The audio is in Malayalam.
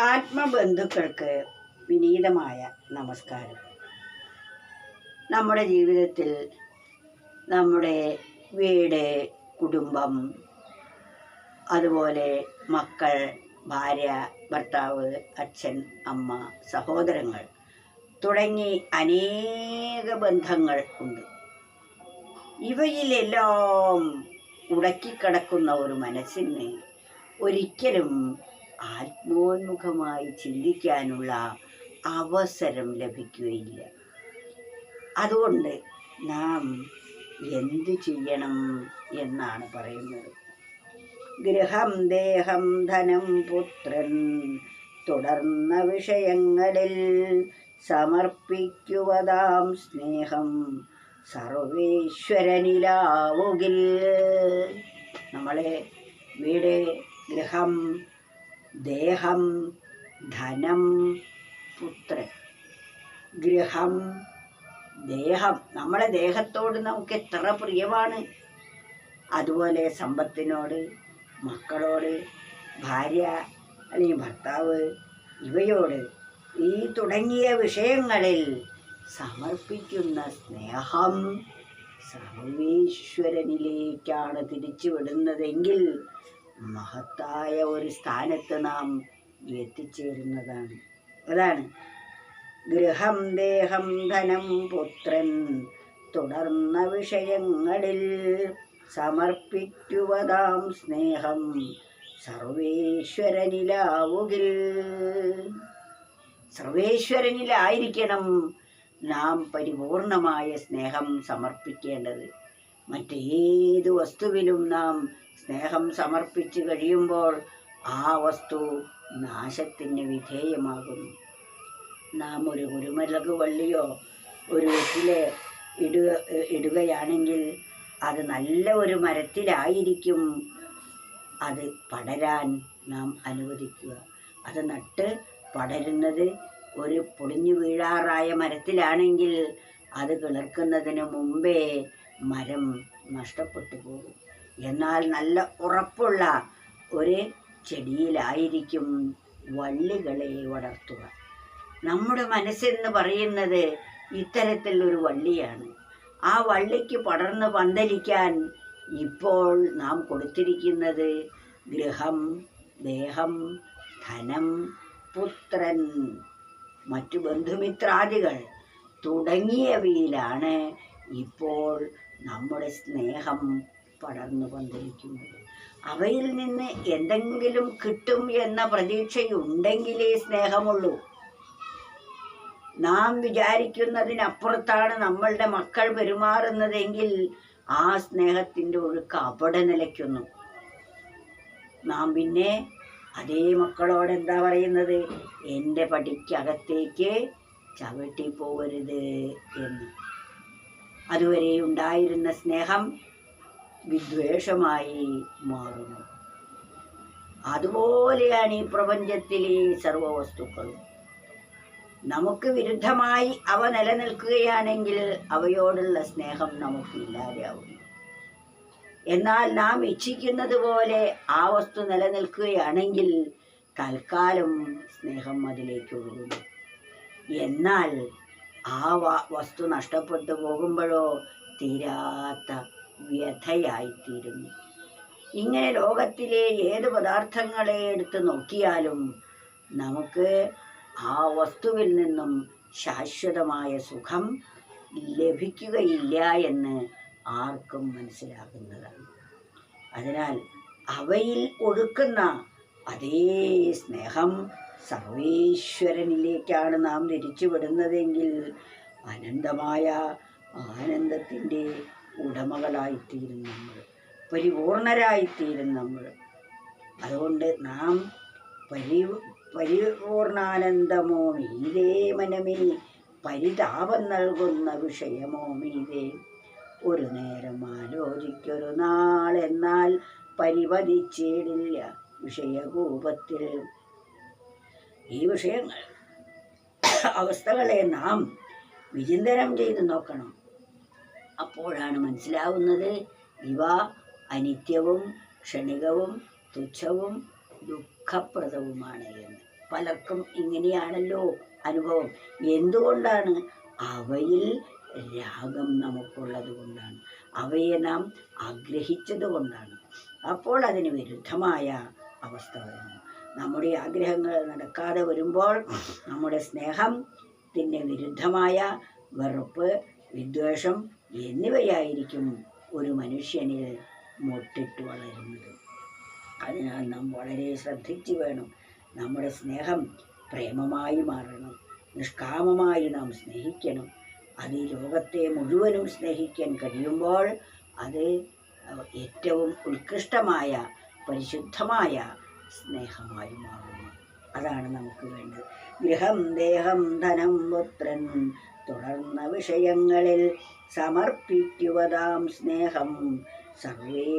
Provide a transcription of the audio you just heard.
ആത്മബന്ധുക്കൾക്ക് വിനീതമായ നമസ്കാരം. നമ്മുടെ ജീവിതത്തിൽ നമ്മുടെ വീട് കുടുംബം അതുപോലെ മക്കൾ ഭാര്യ ഭർത്താവ് അച്ഛൻ അമ്മ സഹോദരങ്ങൾ തുടങ്ങി അനേക ബന്ധങ്ങൾ ഉണ്ട്. ഇവയിലെല്ലാം ഉടക്കിക്കിടക്കുന്ന ഒരു മനസ്സിന് ഒരിക്കലും ആത്മോന്മുഖമായി ചിന്തിക്കാനുള്ള അവസരം ലഭിക്കുകയില്ല. അതുകൊണ്ട് നാം എന്തു ചെയ്യണം എന്നാണ് പറയുന്നത്. ഗൃഹം ദേഹം ധനം പുത്രൻ തുടർന്ന വിഷയങ്ങളിൽ സമർപ്പിക്കുവതാം സ്നേഹം സർവേശ്വരനിലാവുകിൽ. നമ്മളെ വീട് ഗൃഹം ദേഹം ധനം പുത്രൻ. ഗൃഹം ദേഹം. നമ്മളെ ദേഹത്തോട് നമുക്ക് എത്ര പ്രിയമാണ്. അതുപോലെ സമ്പത്തിനോട് മക്കളോട് ഭാര്യ അല്ലെങ്കിൽ ഭർത്താവ് ഇവയോട് ഈ തുടങ്ങിയ വിഷയങ്ങളിൽ സമർപ്പിക്കുന്ന സ്നേഹം സർവേശ്വരനിലേക്കാണ് തിരിച്ചു വിടുന്നതെങ്കിൽ മഹത്തായ ഒരു സ്ഥാനത്ത് നാം എത്തിച്ചേരുന്നതാണ്. അതാണ്. ഗൃഹം ദേഹം ധനം പുത്രൻ തുടർന്ന വിഷയങ്ങളിൽ സമർപ്പിക്കുവതാം സ്നേഹം സർവേശ്വരനിലാവുകിൽ. സർവേശ്വരനിലായിരിക്കണം നാം പരിപൂർണമായ സ്നേഹം സമർപ്പിക്കേണ്ടത്. മറ്റേത് വസ്തുവിലും നാം സ്നേഹം സമർപ്പിച്ചു കഴിയുമ്പോൾ ആ വസ്തു നാശത്തിന് വിധേയമാകുന്നു. നാം ഒരു കുരുമുളക് വള്ളിയോ ഒരു വെറ്റിലെ ഇടുക ഇടുകയാണെങ്കിൽ അത് നല്ല ഒരു മരത്തിലായിരിക്കും. അത് പടരാൻ നാം അനുവദിക്കുക. അത് നട്ട് പടരുന്നത് ഒരു പൊളിഞ്ഞു വീഴാറായ മരത്തിലാണെങ്കിൽ അത് കിളിർക്കുന്നതിന് മുമ്പേ മരം നഷ്ടപ്പെട്ടു പോകും. എന്നാൽ നല്ല ഉറപ്പുള്ള ഒരു ചെടിയിലായിരിക്കും വള്ളികളെ വളർത്തുക. നമ്മുടെ മനസ്സെന്ന് പറയുന്നത് ഇത്തരത്തിൽ ഒരു വള്ളിയാണ്. ആ വള്ളിക്ക് പടർന്ന് പന്തലിക്കാൻ ഇപ്പോൾ നാം കൊടുത്തിരിക്കുന്നത് ഗൃഹം ദേഹം ധനം പുത്രൻ മറ്റു ബന്ധുമിത്രാദികൾ തുടങ്ങിയവയിലാണ് ഇപ്പോൾ നമ്മുടെ സ്നേഹം പടർന്നു കൊണ്ടിരിക്കുന്നത്. അവയിൽ നിന്ന് എന്തെങ്കിലും കിട്ടും എന്ന പ്രതീക്ഷയുണ്ടെങ്കിലേ സ്നേഹമുള്ളൂ. നാം വിചാരിക്കുന്നതിനപ്പുറത്താണ് നമ്മളുടെ മക്കൾ പെരുമാറുന്നതെങ്കിൽ ആ സ്നേഹത്തിന്റെ ഒഴുക്ക് അവിടെ നിലയ്ക്കുന്നു. നാം പിന്നെ അതേ മക്കളോട് എന്താ പറയുന്നത്? എന്റെ പടിക്കകത്തേക്ക് ചവിട്ടി പോകരുത് എന്ന്. അതുവരെ ഉണ്ടായിരുന്ന സ്നേഹം വിദ്വേഷമായി മാറുന്നു. അതുപോലെയാണ് ഈ പ്രപഞ്ചത്തിലെ സർവവസ്തുക്കളും. നമുക്ക് വിരുദ്ധമായി അവ നിലനിൽക്കുകയാണെങ്കിൽ അവയോടുള്ള സ്നേഹം നമുക്ക് ഇല്ലാതെയാവുന്നു. എന്നാൽ നാം ഇച്ഛിക്കുന്നത് പോലെ ആ വസ്തു നിലനിൽക്കുകയാണെങ്കിൽ തൽക്കാലം സ്നേഹം അതിലേക്ക് ഒഴുകുന്നു. എന്നാൽ ആ വസ്തു നഷ്ടപ്പെട്ടു പോകുമ്പോഴോ തീരാത്ത വ്യഥയായിത്തീരുന്നു. ഇങ്ങനെ ലോകത്തിലെ ഏത് പദാർത്ഥങ്ങളെ എടുത്ത് നോക്കിയാലും നമുക്ക് ആ വസ്തുവിൽ നിന്നും ശാശ്വതമായ സുഖം ലഭിക്കുകയില്ല എന്ന് ആർക്കും മനസ്സിലാകുന്നതാണ്. അതിനാൽ അവയിൽ ഒഴുക്കുന്ന അതേ സ്നേഹം സർവേശ്വരനിലേക്കാണ് നാം തിരിച്ചുവിടുന്നതെങ്കിൽ അനന്തമായ ആനന്ദത്തിന്റെ ഉടമകളായിത്തീരും നമ്മൾ പരിപൂർണരായിത്തീരും നമ്മൾ. അതുകൊണ്ട് നാം പരി പരിപൂർണാനന്ദമോ മീതേ മനമേ പരിതാപം നൽകുന്ന വിഷയമോ മീതേ ഒരു നേരം ആലോചിക്കൊരു നാളെന്നാൽ പരിപതിച്ചേടില്ല വിഷയകൂപത്തിൽ ഈ വിഷയങ്ങൾ അവസ്ഥകളെ നാം വിചിന്തനം ചെയ്ത് നോക്കണം. അപ്പോഴാണ് മനസ്സിലാവുന്നത് ഇവ അനിത്യവും ക്ഷണികവും തുച്ഛവും ദുഃഖപ്രദവുമാണ് എന്ന്. പലർക്കും ഇങ്ങനെയാണല്ലോ അനുഭവം. എന്തുകൊണ്ടാണ്? അവയിൽ രാഗം നമുക്കുള്ളത് കൊണ്ടാണ്. അവയെ നാം ആഗ്രഹിച്ചത് കൊണ്ടാണ്. അപ്പോൾ അതിന് വിരുദ്ധമായ അവസ്ഥ വരുന്നു. നമ്മുടെ ആഗ്രഹങ്ങൾ നടക്കാതെ വരുമ്പോൾ നമ്മുടെ സ്നേഹം പിന്നെ വിരുദ്ധമായ വെറുപ്പ് വിദ്വേഷം എന്നിവയായിരിക്കും ഒരു മനുഷ്യനിൽ മുട്ടിട്ട് വളരുന്നത്. അതിനാൽ നാം വളരെ ശ്രദ്ധിച്ചു വേണം നമ്മുടെ സ്നേഹം പ്രേമമായി മാറണം. നിഷ്കാമമായി നാം സ്നേഹിക്കണം. അത് ലോകത്തെ മുഴുവനും സ്നേഹിക്കാൻ കഴിയുമ്പോൾ അത് ഏറ്റവും ഉത്കൃഷ്ടമായ പരിശുദ്ധമായ സ്നേഹമായി മാറുന്നു അതാണ് നമുക്ക് വേണ്ടത്. ഗൃഹം ദേഹം ധനം പുത്രൻ തുടർന്ന വിഷയങ്ങളിൽ സമർപ്പിക്കുവതാം സ്നേഹം സർവേശ്വരനിലാകുകിൽ.